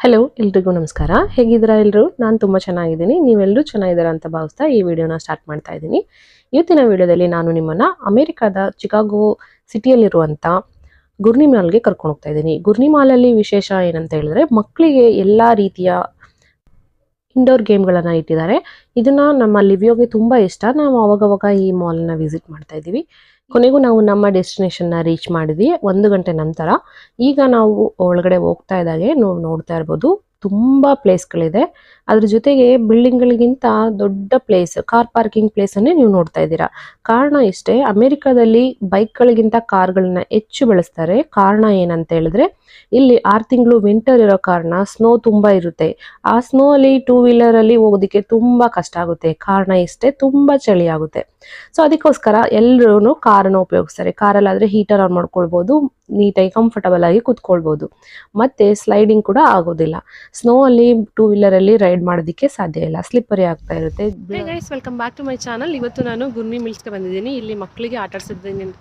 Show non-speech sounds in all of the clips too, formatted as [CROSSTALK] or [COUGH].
Hello ಎಲ್ರಿಗೂ ನಮಸ್ಕಾರ. ಹೇಗಿದ್ದೀರಾ ಎಲ್ಲರೂ ನಾನು ತುಂಬ ಚೆನ್ನಾಗಿದ್ದೀನಿ. ನೀವೆಲ್ಲರೂ ಚೆನ್ನಾಗಿದ್ದೀರಾ ಅಂತ ಭಾವಿಸ್ತಾ ಈ ವಿಡಿಯೋನ ಸ್ಟಾರ್ಟ್ ಮಾಡ್ತಾ ಇದ್ದೀನಿ. ಇವತ್ತಿನ ವಿಡಿಯೋದಲ್ಲಿ ನಾನು ನಿಮ್ಮನ್ನ ಅಮೆರಿಕಾದ ಚಿಕಾಗೋ ಸಿಟಿಯಲ್ಲಿರುವಂಥ ಗುರ್ನಿ ಮಾಲ್ಗೆ ಕರ್ಕೊಂಡು ಹೋಗ್ತಾ ಇದ್ದೀನಿ. ಗುರ್ನಿ ಅಲ್ಲಿ ವಿಶೇಷ ಏನಂತ ಹೇಳಿದ್ರೆ ಮಕ್ಕಳಿಗೆ ಎಲ್ಲ ರೀತಿಯ ಇಂಡೋರ್ ಗೇಮ್ಗಳನ್ನು ಇಟ್ಟಿದ್ದಾರೆ. ಇದನ್ನ ನಮ್ಮ ಲಿವಿಯೋಗೆ ತುಂಬಾ ಇಷ್ಟ. ನಾವು ಅವಾಗವಾಗ ಈ ಮಾಲ್ನ ವಿಸಿಟ್ ಮಾಡ್ತಾ ಇದ್ದೀವಿ. ಕೊನೆಗೂ ನಾವು ನಮ್ಮ ಡೆಸ್ಟಿನೇಷನ್ನ ರೀಚ್ ಮಾಡಿದ್ವಿ ಒಂದು ಗಂಟೆ ನಂತರ. ಈಗ ನಾವು ಒಳಗಡೆ ಹೋಗ್ತಾ ಇದ್ದಾಗೆ ನೋಡ್ತಾ ಇರ್ಬೋದು. ತುಂಬಾ ಪ್ಲೇಸ್ಗಳಿದೆ. ಅದ್ರ ಜೊತೆಗೆ ಬಿಲ್ಡಿಂಗ್ಗಳಿಗಿಂತ ದೊಡ್ಡ ಪ್ಲೇಸ್, ಕಾರ್ ಪಾರ್ಕಿಂಗ್ ಪ್ಲೇಸ್ ಅನ್ನೇ ನೀವು ನೋಡ್ತಾ ಇದ್ದೀರಾ. ಕಾರಣ ಇಷ್ಟೇ ಅಮೆರಿಕದಲ್ಲಿ ಬೈಕ್ಗಳಿಗಿಂತ ಕಾರ್ಗಳನ್ನ ಹೆಚ್ಚು ಬಳಸ್ತಾರೆ. ಕಾರಣ ಏನಂತ ಹೇಳಿದ್ರೆ, ಇಲ್ಲಿ ಆರು ತಿಂಗಳು ವಿಂಟರ್ ಇರೋ ಕಾರಣ ಸ್ನೋ ತುಂಬಾ ಇರುತ್ತೆ. ಆ ಸ್ನೋ ಅಲ್ಲಿ ಟೂ ವೀಲರ್ ಅಲ್ಲಿ ಹೋಗೋದಕ್ಕೆ ತುಂಬಾ ಕಷ್ಟ ಆಗುತ್ತೆ. ಕಾರಣ ಇಷ್ಟೇ ತುಂಬಾ ಚಳಿ ಆಗುತ್ತೆ. ಸೊ ಅದಕ್ಕೋಸ್ಕರ ಎಲ್ಲರೂ ಕಾರನ್ನು ಉಪಯೋಗಿಸ್ತಾರೆ. ಕಾರಲ್ಲಾದ್ರೆ ಹೀಟರ್ ಆನ್ ಮಾಡ್ಕೊಳ್ಬೋದು. ನೀಟಾಗಿ ಕಂಫರ್ಟಬಲ್ ಆಗಿ ಕುತ್ಕೊಳ್ಬೋದು. ಮತ್ತೆ ಸ್ಲೈಡಿಂಗ್ ಕೂಡ ಆಗೋದಿಲ್ಲ. ಸ್ನೋ ಅಲ್ಲಿ ಟೂ ವೀಲರ್ ಅಲ್ಲಿ ರೈಡ್ ಮಾಡೋದಕ್ಕೆ ಸಾಧ್ಯ ಇಲ್ಲ. ಸ್ಲಿಪ್ಪರಿ ಆಗ್ತಾ ಇರುತ್ತೆ. Welcome back to my channel ಇವತ್ತು ನಾನು ಗುರ್ನಿ ಮಿಲ್ಸ್ಗೆ ಬಂದಿದ್ದೀನಿ. ಇಲ್ಲಿ ಮಕ್ಕಳಿಗೆ ಆಟ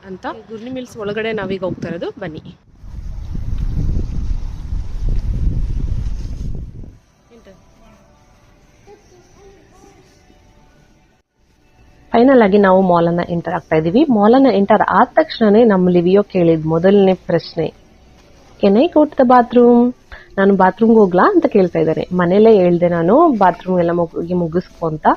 ಅಂತ. ಗುರ್ನಿ ಮಿಲ್ಸ್ ಒಳಗಡೆ ನಾವೀಗ ಹೋಗ್ತಾ ಇರೋದು. ಬನ್ನಿ. ಫೈನಲ್ ಆಗಿ ನಾವು ಮಾಲ್ ಅನ್ನ ಎಂಟರ್ ಆಗ್ತಾ ಇದೀವಿ. ಮಾಲ್ ಅನ್ನ ಎಂಟರ್ ಆದ ತಕ್ಷಣನೇ ನಮ್ಮ ಲಿವಿಯೋ ಕೇಳಿದ ಮೊದಲನೇ ಪ್ರಶ್ನೆ. ಏನೈ ಐ ದ ಬಾತ್ರೂಮ್ ನಾನು ಬಾತ್ರೂಮ್ಗೆ ಹೋಗ್ಲಾ ಅಂತ ಕೇಳ್ತಾ ಇದ್ದಾರೆ. ಮನೇಲೇ ಹೇಳ್ದೆ ನಾನು ಬಾತ್ರೂಮ್ ಎಲ್ಲ ಮುಗಿ, ಮುಗಿಸ್ಕೊ ಅಂತ.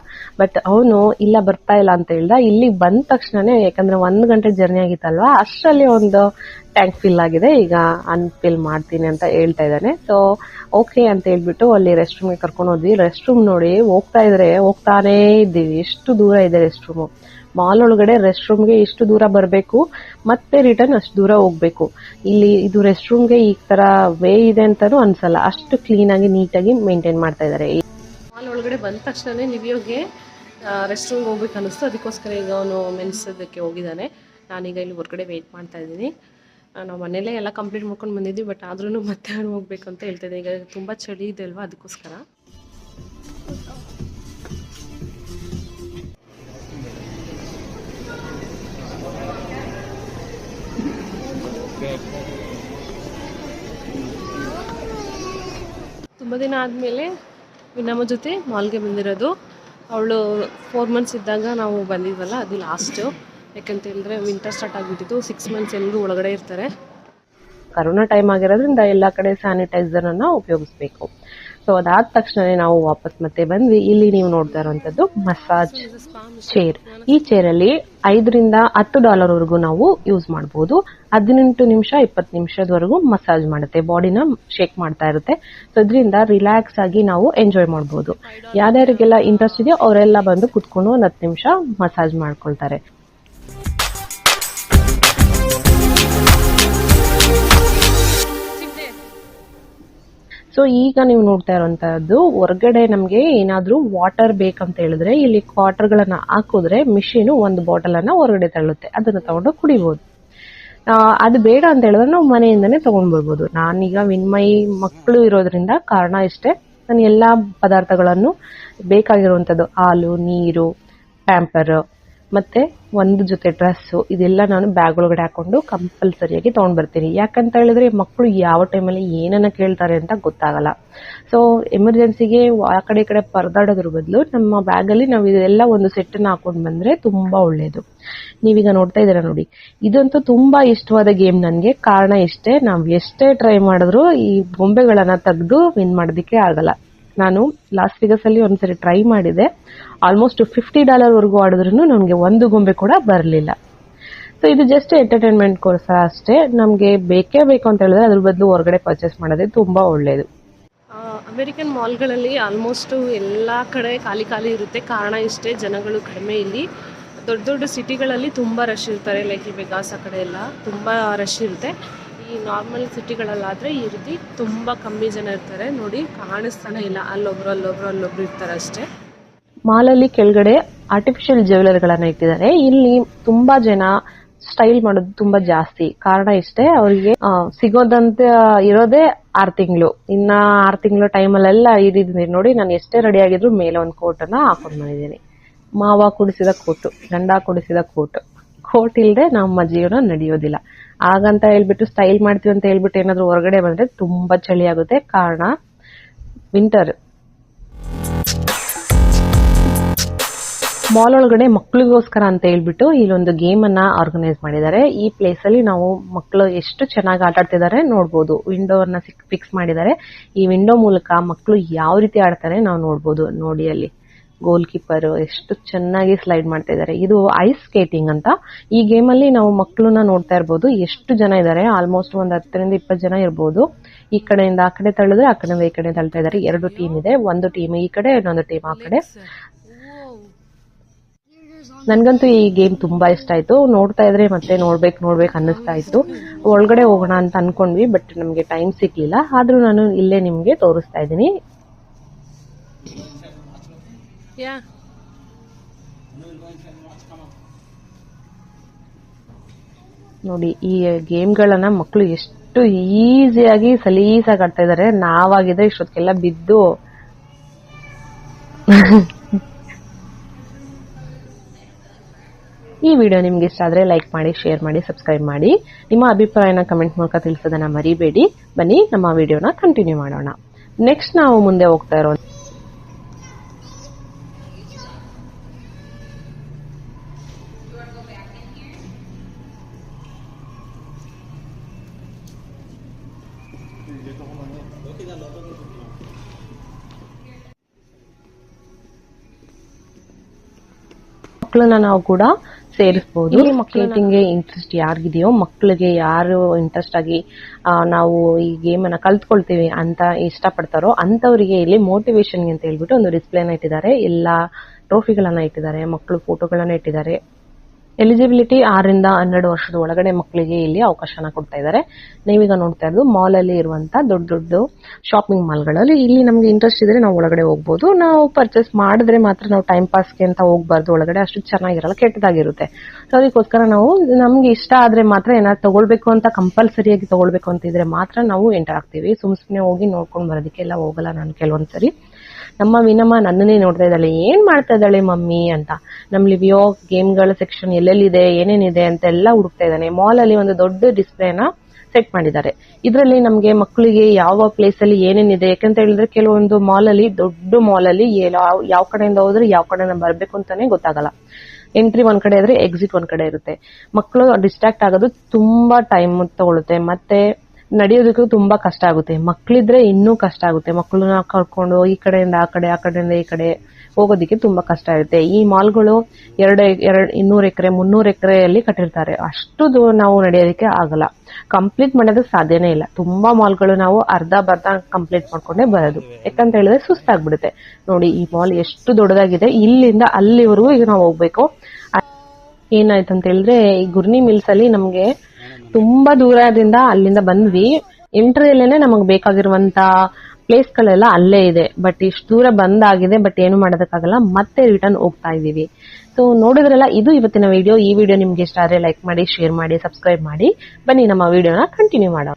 ಬಟ್ ಅವನು, ಇಲ್ಲ ಬರ್ತಾ ಇಲ್ಲ ಅಂತ ಹೇಳ್ದ. ಇಲ್ಲಿ ಬಂದ ತಕ್ಷಣನೇ, ಯಾಕಂದ್ರೆ ಒಂದ್ ಗಂಟೆ ಜರ್ನಿ ಆಗಿತ್ತಲ್ವಾ, ಅಷ್ಟರಲ್ಲಿ ಒಂದು ಟ್ಯಾಂಕ್ ಫಿಲ್ ಆಗಿದೆ, ಈಗ ಅನ್ಫಿಲ್ ಮಾಡ್ತೀನಿ ಅಂತ ಹೇಳ್ತಾ ಇದ್ದಾನೆ. ಸೊ ಓಕೆ ಅಂತ ಹೇಳ್ಬಿಟ್ಟು ಅಲ್ಲಿ ರೆಸ್ಟ್ ರೂಮ್ಗೆ ಕರ್ಕೊಂಡು ಹೋದ್ವಿ. ರೆಸ್ಟ್ ರೂಮ್ ನೋಡಿ ಹೋಗ್ತಾ ಇದ್ರೆ, ಹೋಗ್ತಾನೇ ಇದ್ದೀವಿ. ಎಷ್ಟು ದೂರ ಇದೆ ರೆಸ್ಟ್ ರೂಮು ಮಾಲ್ ಒಳಗಡೆ ರೆಸ್ಟ್ ರೂಮ್ಗೆ ಇಷ್ಟು ದೂರ ಬರಬೇಕು, ಮತ್ತೆ ರಿಟರ್ನ್ ಅಷ್ಟು ದೂರ ಹೋಗ್ಬೇಕು. ಇಲ್ಲಿ ಇದು ರೆಸ್ಟ್ ರೂಮ್ಗೆ ಈ ತರ ವೇ ಇದೆ ಅಂತಾನೂ ಅನ್ಸಲ್ಲ. ಅಷ್ಟು ಕ್ಲೀನ್ ಆಗಿ ನೀಟಾಗಿ ಮೇಂಟೈನ್ ಮಾಡ್ತಾ ಇದ್ದಾರೆ. ಮಾಲ್ ಒಳಗಡೆ ಬಂದ ತಕ್ಷಣ ನಿವಿಯೋಗೆ ರೆಸ್ಟ್ ರೂಮ್ಗೆ ಹೋಗ್ಬೇಕು ಅನಿಸ್ತು ಅದಕ್ಕೋಸ್ಕರ ಈಗ ಅವನು ಮೆನ್ಸೋದಕ್ಕೆ ಹೋಗಿದ್ದಾನೆ. ನಾನೀಗ ಇಲ್ಲಿ ಹೊರಗಡೆ ವೇಟ್ ಮಾಡ್ತಾ ಇದ್ದೀನಿ. ನಾವು ಮನೇಲೇ ಎಲ್ಲ ಕಂಪ್ಲೀಟ್ ಮಾಡ್ಕೊಂಡು ಬಂದಿದ್ವಿ ಬಟ್ ಆದ್ರೂ ಮತ್ತೆ ಅವ್ರು ಹೋಗ್ಬೇಕು ಅಂತ ಹೇಳ್ತಾ ಈಗ ತುಂಬ ಚಳಿ ಇದೆ ಅಲ್ವಾ ಅದಕ್ಕೋಸ್ಕರ. ತುಂಬ ದಿನ ಆದಮೇಲೆ ನಮ್ಮ ಜೊತೆ ಮಾಲ್ಗೆ ಬಂದಿರೋದು. ಅವಳು ಫೋರ್ ಮಂತ್ಸ್ ಇದ್ದಾಗ ನಾವು ಬಂದಿದ್ವಲ್ಲ, ಅದು ಲಾಸ್ಟು ಯಾಕಂತ ಹೇಳಿದ್ರೆ ವಿಂಟರ್ ಸ್ಟಾರ್ಟ್ ಆಗಿಬಿಟ್ಟಿತ್ತು. ಸಿಕ್ಸ್ ಮಂತ್ಸ್ ಎಲ್ಲರೂ ಒಳಗಡೆ ಇರ್ತಾರೆ. ಕರೋನಾ ಟೈಮ್ ಆಗಿರೋದ್ರಿಂದ ಎಲ್ಲ ಕಡೆ ಸ್ಯಾನಿಟೈಸರ್ ಅನ್ನ ಉಪಯೋಗಿಸ್ಬೇಕು. ಸೊ ಅದಾದ ತಕ್ಷಣನೇ ನಾವು ವಾಪಸ್ ಮತ್ತೆ ಬಂದ್ವಿ. ಇಲ್ಲಿ ನೀವು ನೋಡ್ತಾ ಇರುವಂತದ್ದು ಮಸಾಜ್ ಚೇರ್ ಈ ಚೇರ್ ಅಲ್ಲಿ ಐದರಿಂದ ಹತ್ತು ಡಾಲರ್ ವರೆಗೂ ನಾವು ಯೂಸ್ ಮಾಡಬಹುದು ಹದಿನೆಂಟು ನಿಮಿಷ ಇಪ್ಪತ್ತು ನಿಮಿಷದವರೆಗೂ ಮಸಾಜ್ ಮಾಡುತ್ತೆ. ಬಾಡಿನ ಶೇಕ್ ಮಾಡ್ತಾ ಇರುತ್ತೆ. ಸೊ ಇದರಿಂದ ರಿಲ್ಯಾಕ್ಸ್ ಆಗಿ ನಾವು ಎಂಜಾಯ್ ಮಾಡಬಹುದು ಯಾರ್ಯಾರಿಗೆಲ್ಲ ಇಂಟ್ರೆಸ್ಟ್ ಇದೆಯೋ ಅವರೆಲ್ಲ ಬಂದು ಕುತ್ಕೊಂಡು ಒಂದು ಹತ್ತು ನಿಮಿಷ ಮಸಾಜ್ ಮಾಡ್ಕೊಳ್ತಾರೆ. ಸೊ ಈಗ ನೀವು ನೋಡ್ತಾ ಇರುವಂತಹದ್ದು, ಹೊರಗಡೆ ನಮಗೆ ಏನಾದರೂ ವಾಟರ್ ಬೇಕಂತ ಹೇಳಿದ್ರೆ, ಇಲ್ಲಿ ವಾಟರ್ ಗಳನ್ನ ಹಾಕಿದ್ರೆ ಮಿಷಿನ್ ಒಂದು ಬಾಟಲ್ ಅನ್ನ ಹೊರಗಡೆ ತಳ್ಳುತ್ತೆ. ಅದನ್ನ ತಗೊಂಡು ಕುಡಿಬಹುದು ಅದು ಬೇಡ ಅಂತ ಹೇಳಿದ್ರೆ ನಾವು ಮನೆಯಿಂದನೇ ತಗೊಂಡ್ ಬರ್ಬೋದು. ನಾನೀಗ ವಿನ್ಮಯಿ ಮಕ್ಕಳು ಇರೋದ್ರಿಂದ ಕಾರಣ ಇಷ್ಟೇ. ನಾನು ಎಲ್ಲಾ ಪದಾರ್ಥಗಳನ್ನು ಬೇಕಾಗಿರುವಂತದ್ದು, ಹಾಲು, ನೀರು ಪ್ಯಾಂಪರ್ ಮತ್ತೆ ಒಂದು ಜೊತೆ ಡ್ರೆಸ್ಸು ಇದೆಲ್ಲ ನಾನು ಬ್ಯಾಗ್ ಒಳಗಡೆ ಹಾಕೊಂಡು ಕಂಪಲ್ಸರಿಯಾಗಿ ತಗೊಂಡ್ ಬರ್ತೀನಿ. ಯಾಕಂತ ಹೇಳಿದ್ರೆ ಮಕ್ಕಳು ಯಾವ ಟೈಮಲ್ಲಿ ಏನನ್ನ ಕೇಳ್ತಾರೆ ಅಂತ ಗೊತ್ತಾಗಲ್ಲ. ಸೊ ಎಮರ್ಜೆನ್ಸಿಗೆ ಆ ಕಡೆ ಈ ಕಡೆ ಪರದಾಡೋದ್ರ ಬದಲು ನಮ್ಮ ಬ್ಯಾಗಲ್ಲಿ ನಾವು ಇದೆಲ್ಲ ಒಂದು ಸೆಟ್ಟನ್ನು ಹಾಕೊಂಡು ಬಂದ್ರೆ ತುಂಬಾ ಒಳ್ಳೇದು. ನೀವೀಗ ನೋಡ್ತಾ ಇದ್ದೀರಾ ನೋಡಿ. ಇದಂತೂ ತುಂಬಾ ಇಷ್ಟವಾದ ಗೇಮ್ ನನಗೆ. ಕಾರಣ ಇಷ್ಟೇ ನಾವು ಎಷ್ಟೇ ಟ್ರೈ ಮಾಡಿದ್ರು ಈ ಬೊಂಬೆಗಳನ್ನು ತೆಗೆದು ವಿನ್ ಮಾಡೋದಕ್ಕೆ ಆಗಲ್ಲ. ನಾನು ಲಾಸ್ ವಿಗಸ್ ಅಲ್ಲಿ ಒಂದ್ಸರಿ ಟ್ರೈ ಮಾಡಿದೆ. ಆಲ್ಮೋಸ್ಟ್ ಫಿಫ್ಟಿ ಡಾಲರ್ ವರೆಗೂ ಆಡಿದ್ರು ನನಗೆ ಒಂದು ಗೊಂಬೆ ಕೂಡ ಬರಲಿಲ್ಲ. ಸೊ ಇದು ಜಸ್ಟ್ ಎಂಟರ್ಟೈನ್ಮೆಂಟ್ ಕೋರ್ಸ್ ಅಷ್ಟೇ. ನಮಗೆ ಬೇಕೇ ಬೇಕು ಅಂತ ಹೇಳಿದ್ರೆ ಅದ್ರ ಬದಲು ಹೊರಗಡೆ ಪರ್ಚೇಸ್ ಮಾಡೋದೇ ತುಂಬಾ ಒಳ್ಳೇದು. ಅಮೆರಿಕನ್ ಮಾಲ್ಗಳಲ್ಲಿ ಆಲ್ಮೋಸ್ಟ್ ಎಲ್ಲ ಕಡೆ ಖಾಲಿ ಖಾಲಿ ಇರುತ್ತೆ. ಕಾರಣ ಇಷ್ಟೇ, ಜನಗಳು ಕಡಿಮೆ ಇಲ್ಲಿ. ದೊಡ್ಡ ದೊಡ್ಡ ಸಿಟಿಗಳಲ್ಲಿ ತುಂಬಾ ರಶ್ ಇರ್ತಾರೆ. ಲೈಕ್ ವೆಗಾಸ್ ಆ ಕಡೆ ಎಲ್ಲ ತುಂಬಾ ರಶ್ ಇರುತ್ತೆ. ಈ ನಾರ್ಮಲ್ ಸಿಟಿಗಳಲ್ಲಾದರೆ ಈ ರೀತಿ ತುಂಬ ಕಮ್ಮಿ ಜನ ಇರ್ತಾರೆ. ನೋಡಿ, ಕಾಣಿಸ್ತಾನೆ ಇಲ್ಲ. ಅಲ್ಲೊಬ್ರು ಅಲ್ಲೊಬ್ರು ಅಲ್ಲೊಬ್ರು ಇರ್ತಾರೆ ಅಷ್ಟೇ. ಮಾಲಲ್ಲಿ ಕೆಳಗಡೆ ಆರ್ಟಿಫಿಷಿಯಲ್ ಜ್ಯುವೆಲರಿಗಳನ್ನ ಇಟ್ಟಿದ್ದಾರೆ. ಇಲ್ಲಿ ತುಂಬಾ ಜನ ಸ್ಟೈಲ್ ಮಾಡೋದು ತುಂಬಾ ಜಾಸ್ತಿ. ಕಾರಣ ಇಷ್ಟೇ, ಅವರಿಗೆ ಸಿಗೋದಂತ ಇರೋದೇ ಆರ್ ತಿಂಗಳು. ಇನ್ನ ಆರ್ ತಿಂಗಳು ಟೈಮಲ್ಲೆಲ್ಲ ಇದ್ದೀನಿ ನೋಡಿ, ನಾನು ಎಷ್ಟೇ ರೆಡಿ ಆಗಿದ್ರು ಮೇಲೆ ಒಂದು ಕೋಟ್ ಅನ್ನ ಹಾಕೊಂಡ್ ಬಂದಿದ್ದೀನಿ. ಮಾವ ಕುಡಿಸಿದ ಕೋಟು ಗಂಡ ಕುಡಿಸಿದ ಕೋಟು ಕೋಟ್ ಇಲ್ಲದೆ ನಮ್ಮ ಜೀವನ ನಡೆಯೋದಿಲ್ಲ. ಹಾಗಂತ ಹೇಳ್ಬಿಟ್ಟು ಸ್ಟೈಲ್ ಮಾಡ್ತೀವಿ ಅಂತ ಹೇಳ್ಬಿಟ್ಟು ಏನಾದ್ರು ಹೊರಗಡೆ ಬಂದ್ರೆ ತುಂಬಾ ಚಳಿ ಆಗುತ್ತೆ. ಕಾರಣ ವಿಂಟರ್ ಮಾಲ್ ಒಳಗಡೆ ಮಕ್ಕಳಿಗೋಸ್ಕರ ಅಂತ ಹೇಳ್ಬಿಟ್ಟು ಇಲ್ಲೊಂದು ಗೇಮ್ ಅನ್ನ ಆರ್ಗನೈಸ್ ಮಾಡಿದ್ದಾರೆ. ಈ ಪ್ಲೇಸ್ ಅಲ್ಲಿ ನಾವು ಮಕ್ಕಳು ಎಷ್ಟು ಚೆನ್ನಾಗಿ ಆಟ ಆಡ್ತಿದ್ದಾರೆ ನೋಡ್ಬೋದು. ವಿಂಡೋ ಅನ್ನ ಫಿಕ್ಸ್ ಮಾಡಿದ್ದಾರೆ. ಈ ವಿಂಡೋ ಮೂಲಕ ಮಕ್ಕಳು ಯಾವ ರೀತಿ ಆಡ್ತಾರೆ ನಾವು ನೋಡ್ಬೋದು. ನೋಡಿ ಅಲ್ಲಿ. ಗೋಲ್ ಕೀಪರ್ ಎಷ್ಟು ಚೆನ್ನಾಗಿ ಸ್ಲೈಡ್ ಮಾಡ್ತಾ ಇದ್ದಾರೆ. ಇದು ಐಸ್ ಸ್ಕೇಟಿಂಗ್ ಅಂತ. ಈ ಗೇಮ್ ಅಲ್ಲಿ ನಾವು ಮಕ್ಕಳನ್ನ ನೋಡ್ತಾ ಇರ್ಬೋದು. ಎಷ್ಟು ಜನ ಇದ್ದಾರೆ? ಆಲ್ಮೋಸ್ಟ್ ಒಂದ್ ಹತ್ತರಿಂದ ಇಪ್ಪತ್ತು ಜನ ಇರ್ಬೋದು. ಈ ಕಡೆಯಿಂದ ಆ ಕಡೆ ತಳ್ಳಿದ್ರೆ ಆ ಕಡೆಯಿಂದ ಈ ಕಡೆ ತಳ್ತಾ ಇದ್ದಾರೆ. ಎರಡು ಟೀಮ್ ಇದೆ. ಒಂದು ಟೀಮ್ ಈ ಕಡೆ, ಇನ್ನೊಂದು ಟೀಮ್ ಆ ಕಡೆ. ನನ್ಗಂತೂ ಈ ಗೇಮ್ ತುಂಬಾ ಇಷ್ಟ ಆಯ್ತು. ನೋಡ್ತಾ ಇದ್ರೆ ಮತ್ತೆ ನೋಡ್ಬೇಕು ನೋಡ್ಬೇಕು ಅನ್ನಿಸ್ತಾ ಇತ್ತು. ಒಳಗಡೆ ಹೋಗೋಣ ಅಂತ ಅನ್ಕೊಂಡ್ವಿ, ಬಟ್ ನಮ್ಗೆ ಟೈಮ್ ಸಿಗ್ಲಿಲ್ಲ. ಆದ್ರೂ ನಾನು ಇಲ್ಲೇ ನಿಮ್ಗೆ ತೋರಿಸ್ತಾ ಇದ್ದೀನಿ. Yeah. ನೋಡಿ, ಈ ಗೇಮ್ಗಳನ್ನ ಮಕ್ಕಳು ಎಷ್ಟು ಈಸಿಯಾಗಿ ಸಲೀಸಾಗಿ ಆಡ್ತಾ ಇದಾರೆ. ನಾವಾಗಿದ್ರೆ ಇಷ್ಟೊತ್ತಿಗೆಲ್ಲ ಬಿದ್ದು. ಈ ವಿಡಿಯೋ ನಿಮ್ಗೆ ಇಷ್ಟ ಆದ್ರೆ ಲೈಕ್ ಮಾಡಿ, ಶೇರ್ ಮಾಡಿ, ಸಬ್ಸ್ಕ್ರೈಬ್ ಮಾಡಿ. ನಿಮ್ಮ ಅಭಿಪ್ರಾಯನ ಕಮೆಂಟ್ ಮೂಲಕ ತಿಳಿಸೋದನ್ನ ಮರಿಬೇಡಿ. ಬನ್ನಿ, ನಮ್ಮ ವಿಡಿಯೋನ ಕಂಟಿನ್ಯೂ ಮಾಡೋಣ. ನೆಕ್ಸ್ಟ್ ನಾವು ಮುಂದೆ ಹೋಗ್ತಾ ಇರೋ ಮಕ್ಕಳನ್ನ ನಾವು ಕೂಡ ಸೇರಿಸಬಹುದು ಮಕ್ಕಳಿಗೆ ಇಂಟ್ರೆಸ್ಟ್ ಯಾರಿಗಿದೆಯೋ ಮಕ್ಕಳಿಗೆ ಯಾರು ಇಂಟ್ರೆಸ್ಟ್ ಆಗಿ ನಾವು ಈ ಗೇಮ್ ಅನ್ನ ಕಲ್ತ್ಕೊಳ್ತೀವಿ ಅಂತ ಇಷ್ಟಪಡ್ತಾರೋ ಅಂತವರಿಗೆ ಇಲ್ಲಿ ಮೋಟಿವೇಶನ್ ಅಂತ ಹೇಳ್ಬಿಟ್ಟು ಒಂದು ಡಿಸ್ಪ್ಲೇನ ಇಟ್ಟಿದ್ದಾರೆ. ಎಲ್ಲಾ ಟ್ರೋಫಿಗಳನ್ನ ಇಟ್ಟಿದ್ದಾರೆ ಮಕ್ಕಳು ಫೋಟೋಗಳನ್ನ ಇಟ್ಟಿದ್ದಾರೆ. ಎಲಿಜಿಬಿಲಿಟಿ ಆರಿಂದ ಹನ್ನೆರಡು ವರ್ಷದ ಒಳಗಡೆ ಮಕ್ಕಳಿಗೆ ಇಲ್ಲಿ ಅವಕಾಶನ ಕೊಡ್ತಾ ಇದ್ದಾರೆ. ನೀವೀಗ ನೋಡ್ತಾ ಇರೋದು ಅಲ್ಲಿ ಇರುವಂತ ದೊಡ್ಡ ದೊಡ್ಡ ಶಾಪಿಂಗ್ ಮಾಲ್ಗಳಲ್ಲಿ ಇಲ್ಲಿ ನಮ್ಗೆ ಇಂಟ್ರೆಸ್ಟ್ ಇದ್ರೆ ನಾವು ಒಳಗಡೆ ಹೋಗ್ಬೋದು. ನಾವು ಪರ್ಚೇಸ್ ಮಾಡಿದ್ರೆ ಮಾತ್ರ ನಾವು ಟೈಮ್ ಪಾಸ್ಗೆ ಅಂತ ಹೋಗ್ಬಾರ್ದು. ಒಳಗಡೆ ಅಷ್ಟು ಚೆನ್ನಾಗಿರಲ್ಲ, ಕೆಟ್ಟದಾಗಿರುತ್ತೆ. ಸೊ ಅದಕ್ಕೋಸ್ಕರ ನಾವು ನಮ್ಗೆ ಇಷ್ಟ ಆದ್ರೆ ಮಾತ್ರ ಏನಾದ್ರು ತಗೊಳ್ಬೇಕು ಅಂತ ಕಂಪಲ್ಸರಿಯಾಗಿ ತಗೊಳ್ಬೇಕು ಅಂತ ಇದ್ರೆ ಮಾತ್ರ ನಾವು ಎಂಟರ್ ಆಗ್ತೀವಿ. ಸುಮ್ ಸುಮ್ನೆ ಹೋಗಿ ನೋಡ್ಕೊಂಡು ಬರೋದಕ್ಕೆಲ್ಲ ಹೋಗಲ್ಲ ನಾನು ಕೆಲವೊಂದ್ಸರಿ. ನಮ್ಮ ವಿನಮ್ಮ ನನ್ನನ್ನೇ ನೋಡ್ತಾ ಇದ್ದಾಳೆ. ಏನ್ ಮಾಡ್ತಾ ಇದ್ದಾಳೆ ಮಮ್ಮಿ ಅಂತ. ನಮ್ಮ ಲಿವಿಯೋ ಗೇಮ್ಗಳ ಸೆಕ್ಷನ್ ಎಲ್ಲೆಲ್ಲಿದೆ, ಏನೇನಿದೆ ಅಂತ ಎಲ್ಲ ಹುಡುಕ್ತಾ ಇದ್ದಾನೆ. ಅಲ್ಲಿ ಒಂದು ದೊಡ್ಡ ಡಿಸ್ಪ್ಲೇನ ಸೆಟ್ ಮಾಡಿದ್ದಾರೆ. ಇದರಲ್ಲಿ ನಮಗೆ ಮಕ್ಕಳಿಗೆ ಯಾವ ಪ್ಲೇಸ್ ಅಲ್ಲಿ ಏನೇನಿದೆ, ಯಾಕಂತ ಹೇಳಿದ್ರೆ ಕೆಲವೊಂದು ಮಾಲ್ ಅಲ್ಲಿ, ದೊಡ್ಡ ಮಾಲ್ ಅಲ್ಲಿ ಯಾವ ಕಡೆಯಿಂದ ಹೋದ್ರೆ ಯಾವ ಕಡೆಯಿಂದ ಬರಬೇಕು ಅಂತಾನೆ ಗೊತ್ತಾಗಲ್ಲ. ಎಂಟ್ರಿ ಒಂದ್ ಕಡೆ ಆದ್ರೆ ಎಕ್ಸಿಟ್ ಒಂದ್ ಕಡೆ ಇರುತ್ತೆ. ಮಕ್ಕಳು ಡಿಸ್ಟ್ರಾಕ್ಟ್ ಆಗೋದು ತುಂಬಾ ಟೈಮ್ ತಗೊಳುತ್ತೆ. ಮತ್ತೆ ನಡೆಯೋದಕ್ಕೂ ತುಂಬಾ ಕಷ್ಟ ಆಗುತ್ತೆ. ಮಕ್ಕಳಿದ್ರೆ ಇನ್ನೂ ಕಷ್ಟ ಆಗುತ್ತೆ. ಮಕ್ಕಳನ್ನ ಕರ್ಕೊಂಡು ಈ ಕಡೆಯಿಂದ ಆ ಕಡೆ ಆ ಕಡೆಯಿಂದ ಈ ಕಡೆ ಹೋಗೋದಿಕ್ಕೆ ತುಂಬಾ ಕಷ್ಟ ಇರುತ್ತೆ ಈ ಮಾಲ್ಗಳು ಎರಡು ಎರಡು ಇನ್ನೂರು ಎಕರೆ ಮುನ್ನೂರು ಎಕರೆಯಲ್ಲಿ ಕಟ್ಟಿರ್ತಾರೆ. ಅಷ್ಟು ನಾವು ನಡೆಯೋದಕ್ಕೆ ಆಗಲ್ಲ. ಕಂಪ್ಲೀಟ್ ಮಾಡೋದಕ್ಕೆ ಸಾಧ್ಯನೇ ಇಲ್ಲ. ತುಂಬಾ ಮಾಲ್ಗಳು ನಾವು ಅರ್ಧ ಬರ್ಧ ಕಂಪ್ಲೀಟ್ ಮಾಡ್ಕೊಂಡೇ ಬರೋದು. ಯಾಕಂತ ಹೇಳಿದ್ರೆ ಸುಸ್ತಾಗ್ಬಿಡುತ್ತೆ. ನೋಡಿ ಈ ಮಾಲ್ ಎಷ್ಟು ದೊಡ್ಡದಾಗಿದೆ. ಇಲ್ಲಿಂದ ಅಲ್ಲಿವರೆಗೂ ಈಗ ನಾವು ಹೋಗ್ಬೇಕು. ಏನಾಯ್ತು ಅಂತ ಹೇಳಿದ್ರೆ ಈ ಗುರ್ನಿ ಮಿಲ್ಸ್ ಅಲ್ಲಿ ನಮ್ಗೆ ತುಂಬಾ ದೂರದಿಂದ ಅಲ್ಲಿಂದ ಬಂದ್ವಿ. ಎಂಟ್ರಿಯಲ್ಲೇನೆ ನಮಗ್ ಬೇಕಾಗಿರುವಂತ ಪ್ಲೇಸ್ ಗಳೆಲ್ಲ ಅಲ್ಲೇ ಇದೆ. ಬಟ್ ಇಷ್ಟು ದೂರ ಬಂದಾಗಿದೆ, ಬಟ್ ಏನು ಮಾಡೋದಕ್ಕಾಗಲ್ಲ, ಮತ್ತೆ ರಿಟರ್ನ್ ಹೋಗ್ತಾ ಇದೀವಿ ಸೊ ನೋಡಿದ್ರಲ್ಲ, ಇದು ಇವತ್ತಿನ ವಿಡಿಯೋ. ಈ ವಿಡಿಯೋ ನಿಮ್ಗೆ ಇಷ್ಟ ಆದ್ರೆ ಲೈಕ್ ಮಾಡಿ, ಶೇರ್ ಮಾಡಿ, ಸಬ್ಸ್ಕ್ರೈಬ್ ಮಾಡಿ. ಬನ್ನಿ, ನಮ್ಮ ವಿಡಿಯೋನ ಕಂಟಿನ್ಯೂ ಮಾಡೋಣ.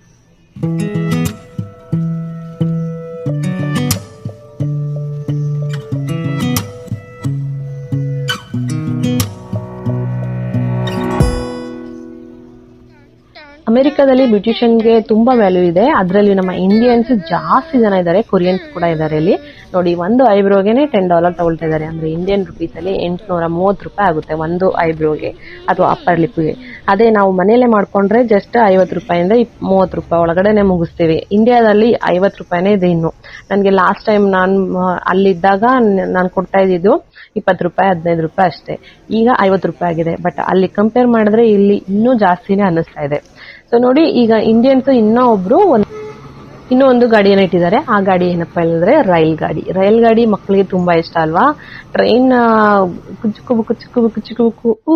ಅಮೆರಿಕದಲ್ಲಿ ಬ್ಯೂಟಿಷಿಯನ್ಗೆ ತುಂಬಾ ವ್ಯಾಲ್ಯೂ ಇದೆ. ಅದರಲ್ಲಿ ನಮ್ಮ ಇಂಡಿಯನ್ಸ್ ಜಾಸ್ತಿ ಜನ ಇದ್ದಾರೆ ಕೊರಿಯನ್ಸ್ ಕೂಡ ಇದ್ದಾರೆ ಇಲ್ಲಿ ನೋಡಿ, ಒಂದು ಐಬ್ರೋಗೆನೆ ಟೆನ್ ಡಾಲರ್ ತಗೊಳ್ತಾ ಇದ್ದಾರೆ ಅಂದ್ರೆ ಇಂಡಿಯನ್ ರುಪೀಸ್ ಅಲ್ಲಿ ಎಂಟುನೂರ ಮೂವತ್ತು ರೂಪಾಯಿ ಆಗುತ್ತೆ ಒಂದು ಐಬ್ರೋಗೆ ಅಥವಾ ಅಪ್ಪರ್ ಲಿಪ್ಗೆ ಅದೇ ನಾವು ಮನೆಯಲ್ಲೇ ಮಾಡ್ಕೊಂಡ್ರೆ ಜಸ್ಟ್ ಐವತ್ತು ರೂಪಾಯಿಂದ ಮೂವತ್ತು ರೂಪಾಯಿ ಒಳಗಡೆನೆ ಮುಗಿಸ್ತೀವಿ. ಇಂಡಿಯಾದಲ್ಲಿ ಐವತ್ತು ರೂಪಾಯಿನೇ ಇದೆ ಇನ್ನು. ನನಗೆ ಲಾಸ್ಟ್ ಟೈಮ್ ನಾನು ಅಲ್ಲಿದ್ದಾಗ ನಾನು ಕೊಡ್ತಾ ಇದ್ದಿದ್ದು ಇಪ್ಪತ್ತು ರೂಪಾಯಿ, ಹದಿನೈದು ರೂಪಾಯಿ ಅಷ್ಟೇ. ಈಗ ಐವತ್ತು ರೂಪಾಯಿ ಆಗಿದೆ. ಬಟ್ ಅಲ್ಲಿ ಕಂಪೇರ್ ಮಾಡಿದ್ರೆ ಇಲ್ಲಿ ಇನ್ನೂ ಜಾಸ್ತಿನೇ ಅನ್ನಿಸ್ತಾ ಇದೆ. ಸೊ ನೋಡಿ, ಈಗ ಇಂಡಿಯನ್ಸ್ ಇನ್ನೂ ಒಬ್ರು ಒಂದು ಇನ್ನೂ ಒಂದು ಗಾಡಿಯನ್ನು ಇಟ್ಟಿದ್ದಾರೆ. ಆ ಗಾಡಿ ಏನಪ್ಪಾ ಹೇಳಿದ್ರೆ ರೈಲ್ ಗಾಡಿ. ರೈಲ್ ಗಾಡಿ ಮಕ್ಕಳಿಗೆ ತುಂಬಾ ಇಷ್ಟ ಅಲ್ವಾ? ಟ್ರೈನ್ ಕುಚ್ಚುಕು ಬುಕ್ಕು ಚಿಕ್ಕು ಬುಕ್ಕು ಊ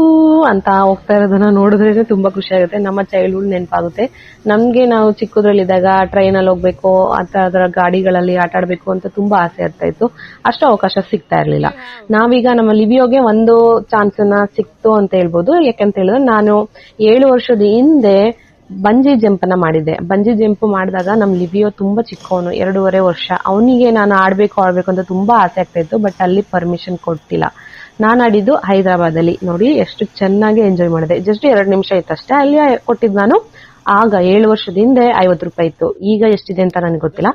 ಅಂತ ಹೋಗ್ತಾ ಇರೋದನ್ನ ನೋಡಿದ್ರೆ ತುಂಬಾ ಖುಷಿ ಆಗುತ್ತೆ. ನಮ್ಮ ಚೈಲ್ಡ್ಹುಡ್ ನೆನಪಾಗುತ್ತೆ. ನಮ್ಗೆ ನಾವು ಚಿಕ್ಕದ್ರಲ್ಲಿದ್ದಾಗ ಟ್ರೈನ್ ಅಲ್ಲಿ ಹೋಗ್ಬೇಕು ಅಂತ ಅದರ ಗಾಡಿಗಳಲ್ಲಿ ಆಟ ಆಡ್ಬೇಕು ಅಂತ ತುಂಬಾ ಆಸೆ ಆಗ್ತಾ ಇತ್ತು. ಅಷ್ಟು ಅವಕಾಶ ಸಿಗ್ತಾ ಇರಲಿಲ್ಲ. ನಾವೀಗ ನಮ್ಮ ಲಿವಿಯೋಗೆ ಒಂದು ಚಾನ್ಸ್ನ ಸಿಕ್ತು ಅಂತ ಹೇಳ್ಬೋದು. ಯಾಕಂತ ಹೇಳಿದ್ರೆ ನಾನು ಏಳು ವರ್ಷದ ಹಿಂದೆ ಬಂಜಿ ಜಂಪ್ ಮಾಡಿದೆ ಬಂಜಿ ಜಂಪ್ ಮಾಡಿದಾಗ ನಮ್ ಲಿವಿಯೋ ತುಂಬಾ ಚಿಕ್ಕವನು, ಎರಡೂವರೆ ವರ್ಷ. ಅವನಿಗೆ ನಾನು ಆಡ್ಬೇಕು ಆಡ್ಬೇಕು ಅಂತ ತುಂಬಾ ಆಸೆ ಆಗ್ತಾ ಇತ್ತು, ಬಟ್ ಅಲ್ಲಿ ಪರ್ಮಿಷನ್ ಕೊಟ್ಟಿಲ್ಲ ನಾನು ಆಡಿದ್ದು ಹೈದರಾಬಾದ್ ಅಲ್ಲಿ ನೋಡಿ, ಎಷ್ಟು ಚೆನ್ನಾಗಿ ಎಂಜಾಯ್ ಮಾಡಿದೆ. ಜಸ್ಟ್ ಎರಡು ನಿಮಿಷ ಇತ್ತಷ್ಟೇ ಅಲ್ಲಿ ಕೊಟ್ಟಿದ್ ನಾನು ಆಗ ಏಳು ವರ್ಷದ ಹಿಂದೆ ಐವತ್ತು ರೂಪಾಯಿ ಇತ್ತು. ಈಗ ಎಷ್ಟಿದೆ ಅಂತ ನನಗೆ ಗೊತ್ತಿಲ್ಲ.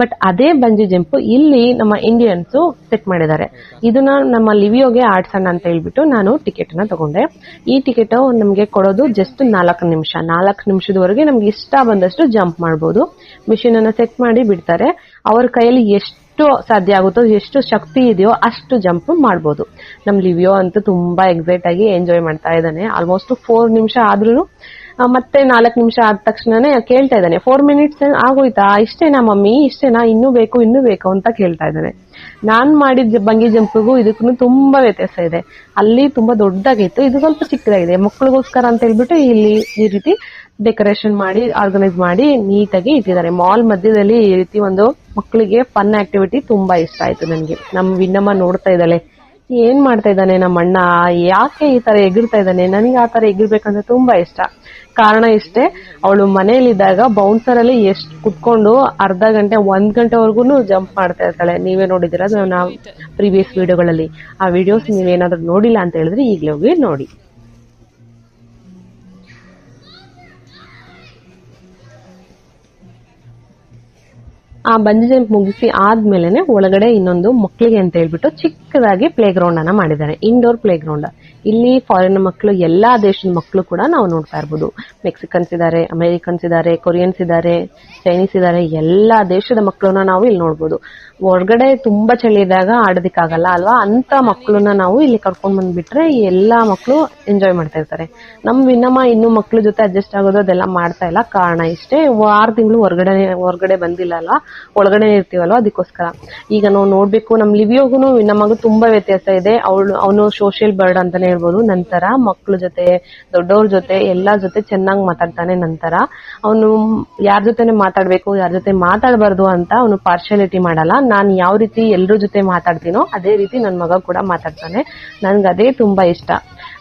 ಬಟ್ ಅದೇ ಬಂಜಿ ಜಂಪ್ ಇಲ್ಲಿ ನಮ್ಮ ಇಂಡಿಯನ್ಸ್ ಸೆಟ್ ಮಾಡಿದ್ದಾರೆ. ಇದನ್ನ ನಮ್ಮ ಲಿವಿಯೋಗೆ ಆಡ್ಸೋಣ ಅಂತ ಹೇಳ್ಬಿಟ್ಟು ನಾನು ಟಿಕೆಟ್ನ ತಗೊಂಡೆ. ಈ ಟಿಕೆಟ್ ನಮಗೆ ಕೊಡೋದು ಜಸ್ಟ್ ನಾಲ್ಕು ನಿಮಿಷ. ನಾಲ್ಕು ನಿಮಿಷದವರೆಗೆ ನಮ್ಗೆ ಇಷ್ಟ ಬಂದಷ್ಟು ಜಂಪ್ ಮಾಡಬಹುದು ಮಿಷಿನ್ ಅನ್ನ ಸೆಟ್ ಮಾಡಿ ಬಿಡ್ತಾರೆ. ಅವ್ರ ಕೈಯಲ್ಲಿ ಎಷ್ಟು ಸಾಧ್ಯ ಆಗುತ್ತೋ, ಎಷ್ಟು ಶಕ್ತಿ ಇದೆಯೋ ಅಷ್ಟು ಜಂಪ್ ಮಾಡ್ಬೋದು. ನಮ್ ಲಿವಿಯೋ ಅಂತೂ ತುಂಬಾ ಎಕ್ಸೈಟ್ ಆಗಿ ಎಂಜಾಯ್ ಮಾಡ್ತಾ ಇದ್ದಾನೆ. ಆಲ್ಮೋಸ್ಟ್ ಫೋರ್ ನಿಮಿಷ ಆದ್ರೂ ಮತ್ತೆ ನಾಲ್ಕು ನಿಮಿಷ ಆದ ತಕ್ಷಣನೇ ಕೇಳ್ತಾ ಇದ್ದಾನೆ. ಫೋರ್ ಮಿನಿಟ್ಸ್ ಆಗೋಯ್ತಾ? ಇಷ್ಟೇನಾ ಮಮ್ಮಿ? ಇಷ್ಟೇನಾ? ಇನ್ನೂ ಬೇಕು ಇನ್ನೂ ಬೇಕು ಅಂತ ಕೇಳ್ತಾ ಇದ್ದಾನೆ. ನಾನ್ ಮಾಡಿದ ಬಂಗಿ ಜಂಪಿಗೂ ಇದಕ್ಕೂ ತುಂಬಾ ವ್ಯತ್ಯಾಸ ಇದೆ. ಅಲ್ಲಿ ತುಂಬಾ ದೊಡ್ಡದಾಗಿತ್ತು. ಇದು ಸ್ವಲ್ಪ ಚಿಕ್ಕದಾಗಿದೆ. ಮಕ್ಕಳಿಗೋಸ್ಕರ ಅಂತ ಹೇಳ್ಬಿಟ್ಟು ಇಲ್ಲಿ ಈ ರೀತಿ ಡೆಕೋರೇಷನ್ ಮಾಡಿ, ಆರ್ಗನೈಸ್ ಮಾಡಿ ನೀಟಾಗಿ ಇಟ್ಟಿದ್ದಾರೆ. ಮಾಲ್ ಮಧ್ಯದಲ್ಲಿ ಈ ರೀತಿ ಒಂದು ಮಕ್ಕಳಿಗೆ ಫನ್ ಆಕ್ಟಿವಿಟಿ ತುಂಬಾ ಇಷ್ಟ ಆಯ್ತು ನನಗೆ. ನಮ್ ವಿನ್ನಮ್ಮ ನೋಡ್ತಾ ಇದ್ದಾಳೆ. ಏನ್ ಮಾಡ್ತಾ ಇದ್ದಾನೆ ನಮ್ಮ ಅಣ್ಣ ಯಾಕೆ ಈ ತರ ಎಗಿರ್ತಾ ಇದ್ದಾನೆ? ನನಗೆ ಆ ತರ ಎಗಿರ್ಬೇಕಂದ್ರೆ ತುಂಬಾ ಇಷ್ಟ. ಕಾರಣ ಇಷ್ಟೇ, ಅವಳು ಮನೆಯಲ್ಲಿದ್ದಾಗ ಬೌನ್ಸರ್ ಅಲ್ಲಿ ಎಷ್ಟು ಕುತ್ಕೊಂಡು ಅರ್ಧ ಗಂಟೆ, ಒಂದ್ ಗಂಟೆವರೆಗೂ ಜಂಪ್ ಮಾಡ್ತಾ ಇರ್ತಾಳೆ. ನೀವೇ ನೋಡಿದಿರ ನಾವು ಪ್ರೀವಿಯಸ್ ವಿಡಿಯೋಗಳಲ್ಲಿ ಆ ವಿಡಿಯೋಸ್ ನೀವೇನಾದ್ರೂ ನೋಡಿಲ್ಲ ಅಂತ ಹೇಳಿದ್ರೆ ಈಗಲೇ ಹೋಗಿ ನೋಡಿ. ಆ ಬಂಜಿ ಜಂಪ್ ಮುಗಿಸಿ ಆದ್ಮೇಲೆ ಒಳಗಡೆ ಇನ್ನೊಂದು ಮಕ್ಕಳಿಗೆ ಅಂತ ಹೇಳ್ಬಿಟ್ಟು ಚಿಕ್ಕದಾಗಿ ಪ್ಲೇ ಗ್ರೌಂಡ್ ಅನ್ನ ಮಾಡಿದ್ದಾರೆ. ಇಂಡೋರ್ ಪ್ಲೇ ಗ್ರೌಂಡ್ ಇಲ್ಲಿ ಫಾರಿನ್ ಮಕ್ಕಳು, ಎಲ್ಲಾ ದೇಶದ ಮಕ್ಕಳು ಕೂಡ ನಾವು ನೋಡ್ತಾ ಇರ್ಬೋದು. ಮೆಕ್ಸಿಕನ್ಸ್ ಇದ್ದಾರೆ ಅಮೆರಿಕನ್ಸ್ ಇದ್ದಾರೆ ಕೊರಿಯನ್ಸ್ ಇದ್ದಾರೆ ಚೈನೀಸ್ ಇದ್ದಾರೆ ಎಲ್ಲಾ ದೇಶದ ಮಕ್ಕಳನ್ನ ನಾವು ಇಲ್ಲಿ ನೋಡ್ಬೋದು. ಹೊರಗಡೆ ತುಂಬಾ ಚಳಿ ಇದ್ದಾಗ ಆಡೋದಿಕ್ಕಾಗಲ್ಲ ಅಲ್ವಾ? ಅಂತ ಮಕ್ಕಳನ್ನ ನಾವು ಇಲ್ಲಿ ಕರ್ಕೊಂಡ್ ಬಂದ್ಬಿಟ್ರೆ ಎಲ್ಲಾ ಮಕ್ಕಳು ಎಂಜಾಯ್ ಮಾಡ್ತಾ ಇರ್ತಾರೆ. ನಮ್ ವಿನ್ನಮ್ಮ ಇನ್ನು ಮಕ್ಕಳ ಜೊತೆ ಅಡ್ಜಸ್ಟ್ ಆಗೋದು ಅದೆಲ್ಲ ಮಾಡ್ತಾ ಇಲ್ಲ. ಕಾರಣ ಇಷ್ಟೇ ಆರು ತಿಂಗಳು ಹೊರಗಡೆ ಹೊರಗಡೆ ಬಂದಿಲ್ಲ ಅಲ್ವಾ? ಒಳಗಡೆ ಇರ್ತೀವಲ್ವಾ? ಅದಕ್ಕೋಸ್ಕರ. ಈಗ ನಾವು ನೋಡ್ಬೇಕು, ನಮ್ ಲಿವಿಯೋಗುನು ನಮಗೂ ತುಂಬಾ ವ್ಯತ್ಯಾಸ ಇದೆ. ಅವಳು, ಅವನು ಸೋಷಿಯಲ್ ಬರ್ಡ್ ಅಂತಾನೆ ಹೇಳ್ಬೋದು. ನಂತರ ಮಕ್ಳ ಜೊತೆ, ದೊಡ್ಡವ್ರ ಜೊತೆ ಎಲ್ಲಾರ್ ಜೊತೆ ಚೆನ್ನಾಗಿ ಮಾತಾಡ್ತಾನೆ ನಂತರ. ಅವನು ಯಾರ ಜೊತೆನೆ ಮಾತಾಡ್ಬೇಕು, ಯಾರ ಜೊತೆ ಮಾತಾಡಬಾರ್ದು ಅಂತ ಅವನು ಪಾರ್ಶಾಲಿಟಿ ಮಾಡಲ್ಲ. ನಾನ್ ಯಾವ ರೀತಿ ಎಲ್ಲರ ಜೊತೆ ಮಾತಾಡ್ತೀನೋ ಅದೇ ರೀತಿ ನನ್ ಮಗ ಕೂಡ ಮಾತಾಡ್ತಾನೆ. ನನ್ಗೆ ಅದೇ ತುಂಬಾ ಇಷ್ಟ.